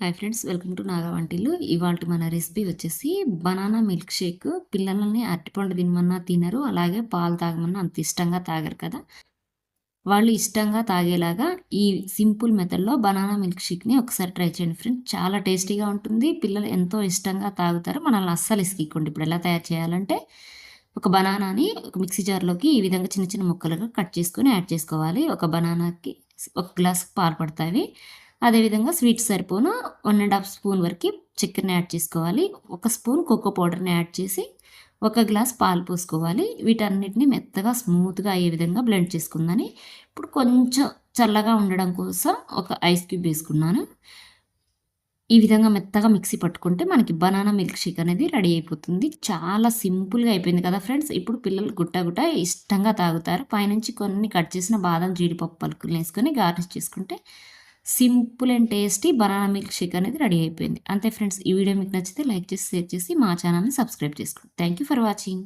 Hi friends welcome to Naga Vantillu. ఇవాళ మన recipe వచ్చేసి బనానా మిల్క్ షేక్. పిల్లలని అరటిపండు తినమన్నా తినరు అలాగే పాలు తాగమన్నా అంత ఇష్టంగా తాగరు కదా. వాళ్ళు ఇష్టంగా తాగేలాగా ఈ సింపుల్ మెథడ్లో బనానా మిల్క్ షేక్ని ఒకసారి ట్రై చేయండి ఫ్రెండ్స్. చాలా టేస్టీగా ఉంటుంది. పిల్లలు ఎంతో ఇష్టంగా తాగుతారు. మనల్ని అస్సలు ఇసుకిక్కోండి ఇప్పుడు ఎలా తయారు చేయాలంటే ఒక బనానాని ఒక మిక్సీ జార్లోకి ఈ విధంగా చిన్న చిన్న ముక్కలుగా కట్ చేసుకొని యాడ్ చేసుకోవాలి. ఒక బనానాకి ఒక గ్లాస్ పాలు పడతాయి. అదేవిధంగా స్వీట్ సరిపోను వన్ అండ్ హాఫ్ స్పూన్ వరకు చక్కెరని యాడ్ చేసుకోవాలి. ఒక స్పూన్ కోకో పౌడర్ని యాడ్ చేసి ఒక గ్లాస్ పాలు పోసుకోవాలి. వీటన్నిటిని మెత్తగా స్మూత్గా అయ్యే విధంగా బ్లెండ్ చేసుకుందని ఇప్పుడు కొంచెం చల్లగా ఉండడం కోసం ఒక ఐస్ క్యూబ్ వేసుకున్నాను. ఈ విధంగా మెత్తగా మిక్సీ పట్టుకుంటే మనకి బనానా మిల్క్ షేక్ అనేది రెడీ అయిపోతుంది. చాలా సింపుల్గా అయిపోయింది కదా ఫ్రెండ్స్. ఇప్పుడు పిల్లలు గుట్ట గుట్ట ఇష్టంగా తాగుతారు. పైనుంచి కొన్ని కట్ చేసిన బాదం జీడిపప్పు పలుకులు వేసుకొని గార్నిష్ చేసుకుంటే simple and tasty banana milk shake అనేది రెడీ అయిపోయింది. అంతే ఫ్రెండ్స్ ఈ వీడియో మీకు నచ్చితే లైక్ చేసి షేర్ చేసి మా ఛానల్ని సబ్స్క్రైబ్ చేసుకోండి. Thank you for watching.